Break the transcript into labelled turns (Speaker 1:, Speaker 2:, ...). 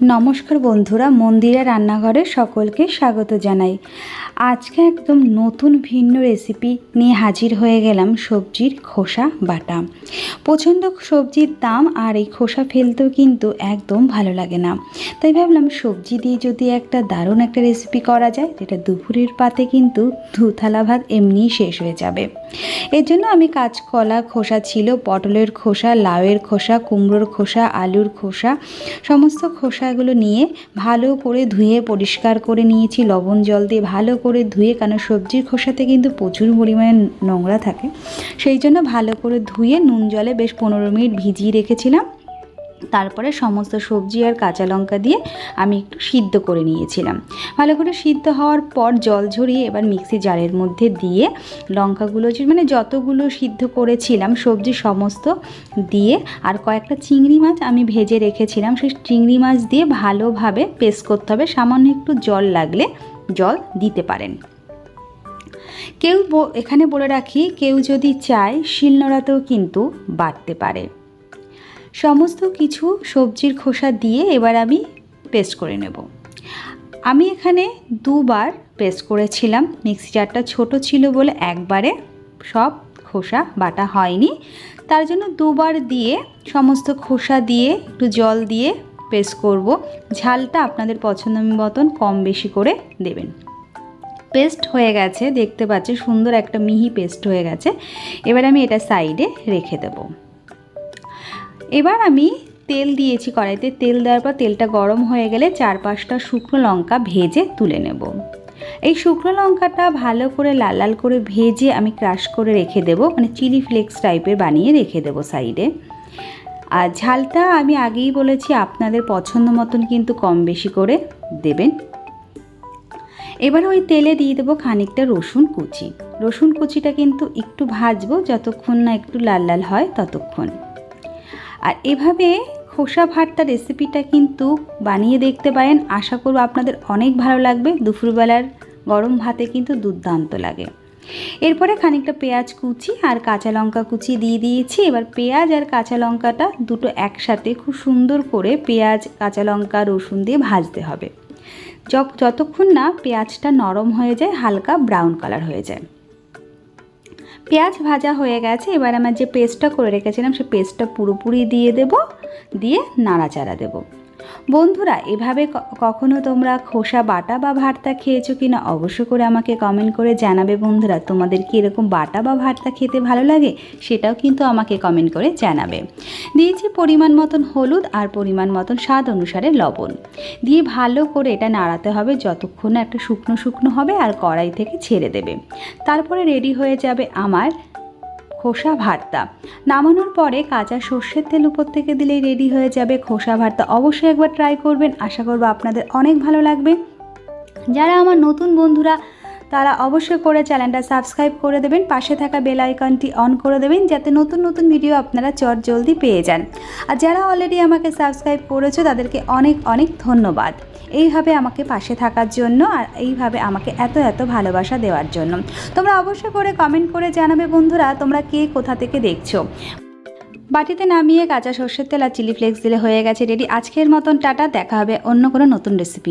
Speaker 1: নমস্কার বন্ধুরা, মন্দিরা রান্নাঘরে সকলকে স্বাগত জানাই। আজকে একদম নতুন ভিন্ন রেসিপি নিয়ে হাজির হয়ে গেলাম সবজির খোসা বাটা। প্রচণ্ড সবজির দাম আর এই খোসা ফেলতেও কিন্তু একদম ভালো লাগে না। তাই ভাবলাম সবজি দিয়ে যদি একটা দারুণ একটা রেসিপি করা যায়, যেটা দুপুরের পাতে কিন্তু দু থালা ভাত এমনিই শেষ হয়ে যাবে। এর জন্য আমি কাঁচকলা খোসা ছিল, পটলের খোসা, লাউয়ের খোসা, কুমড়োর খোসা, আলুর খোসা, সমস্ত খোসাগুলো নিয়ে ভালো করে ধুয়ে পরিষ্কার করে নিয়েছি। লবণ জল দিয়ে ভালো করে ধুয়ে, কেন সবজির খোসাতে কিন্তু প্রচুর পরিমাণে নোংরা থাকে। সেই জন্য ভালো করে ধুয়ে নুন জলে বেশ পনেরো মিনিট ভিজিয়ে রেখেছিলাম। তারপরে সমস্ত সবজি আর কাঁচা লঙ্কা দিয়ে আমি একটু সিদ্ধ করে নিয়েছিলাম। ভালো করে সিদ্ধ হওয়ার পর জল ঝরিয়ে এবার মিক্সি জারের মধ্যে দিয়ে লঙ্কাগুলো মানে যতগুলো সিদ্ধ করেছিলাম, সবজি সমস্ত দিয়ে আর কয়েকটা চিংড়ি মাছ আমি ভেজে রেখেছিলাম। সেই চিংড়ি মাছ দিয়ে ভালোভাবে পেস্ট করতে হবে। সামান্য একটু জল লাগলে জল দিতে পারেন। কেউ এখানে বলে রাখি, কেউ যদি চায় শিলনোড়াতেও কিন্তু বাটতে পারে। সমস্ত কিছু সবজির খোসা দিয়ে এবার আমি পেস্ট করে নেব। আমি এখানে দুবার পেস্ট করেছিলাম। মিক্সি জারটা ছোট ছিল বলে একবারে সব খোসা বাটা হয়নি। তার জন্য দুবার দিয়ে সমস্ত খোসা দিয়ে একটু জল দিয়ে পেস্ট করব। ঝালটা আপনাদের পছন্দ মতন কম বেশি করে দেবেন। পেস্ট হয়ে গেছে, দেখতে পাচ্ছি সুন্দর একটা মিহি পেস্ট হয়ে গেছে। এবার আমি এটা সাইডে রেখে দেবো। এবার আমি তেল দিয়েছি কড়াইতে। তেল দেওয়ার পর তেলটা গরম হয়ে গেলে চার পাঁচটা শুকনো লঙ্কা ভেজে তুলে নেব। এই শুকনো লঙ্কাটা ভালো করে লাল লাল করে ভেজে আমি ক্রাশ করে রেখে দেব। মানে চিলি ফ্লেক্স টাইপের বানিয়ে রেখে দেব সাইডে। আর ঝালটা আমি আগেই বলেছি, আপনাদের পছন্দ মতন কিন্তু কম বেশি করে দেবেন। এবার ওই তেলে দিয়ে দেবো খানিকটা রসুন কুচি। রসুন কুচিটা কিন্তু একটু ভাজবো, যতক্ষণ না একটু লাল লাল হয় ততক্ষণ। আর এভাবে খোসা ভর্তা রেসিপিটা কিন্তু বানিয়ে দেখতে পারেন। আশা করব আপনাদের অনেক ভালো লাগবে। দুপুরবেলার গরম ভাতে কিন্তু দুর্দান্ত লাগে। এরপরে খানিকটা পেঁয়াজ কুচি আর কাঁচা লঙ্কা কুচি দিয়ে দিয়েছি। এবার পেঁয়াজ আর কাঁচা লঙ্কাটা দুটো একসাথে খুব সুন্দর করে পেঁয়াজ, কাঁচা লঙ্কা, রসুন দিয়ে ভাজতে হবে। যতক্ষণ না পেঁয়াজটা নরম হয়ে যায়, হালকা ব্রাউন কালার হয়ে যায়। পেঁয়াজ ভাজা হয়ে গেছে, এবার আমার যে পেস্টটা করে রেখেছিলাম, সে পেস্টটা পুরোপুরি দিয়ে দেব, দিয়ে নাড়াচাড়া দেব। বন্ধুরা, এভাবে কখনো তোমরা খোসা বাটা বা ভর্তা খেয়েছো কি না অবশ্য করে আমাকে কমেন্ট করে জানাবে বন্ধুরা। তোমাদের কি এরকম বাটা বা ভর্তা খেতে ভালো লাগে সেটাও কিন্তু আমাকে কমেন্ট করে জানাবে। দিয়েছি পরিমাণ মতন হলুদ আর পরিমাণ মতন স্বাদ অনুসারে লবণ। দিয়ে ভালো করে এটা নাড়াতে হবে যতক্ষণ একটা শুকনো শুকনো হবে আর কড়াই থেকে ছেড়ে দেবে। তারপরে রেডি হয়ে যাবে আমার খোসা ভর্তা। নামানোর পরে কাঁচা সর্ষের তেল উপর থেকে দিলেই রেডি হয়ে যাবে খোসা ভর্তা। অবশ্যই একবার ট্রাই করবেন। আশা করব আপনাদের অনেক ভালো লাগবে। যারা আমার নতুন বন্ধুরা তারা অবশ্যই করে চ্যানেলটা সাবস্ক্রাইব করে দেবেন, পাশে থাকা বেল আইকনটি অন করে দেবেন, যাতে নতুন নতুন ভিডিও আপনারা চট জলদি পেয়ে যান। আর যারা অলরেডি আমাকে সাবস্ক্রাইব করেছ, তাদেরকে অনেক অনেক ধন্যবাদ। এইভাবে আমাকে পাশে থাকার জন্য আর এইভাবে আমাকে এত এত ভালোবাসা দেওয়ার জন্য। তোমরা অবশ্যই করে কমেন্ট করে জানাবে বন্ধুরা, তোমরা কে কোথা থেকে দেখছ? বাটিতে নামিয়ে কাঁচা সর্ষের তেল আর চিলি ফ্লেক্স দিলে হয়ে গেছে রেডি আজকের মতন টাটা, দেখা হবে অন্য কোনো নতুন রেসিপি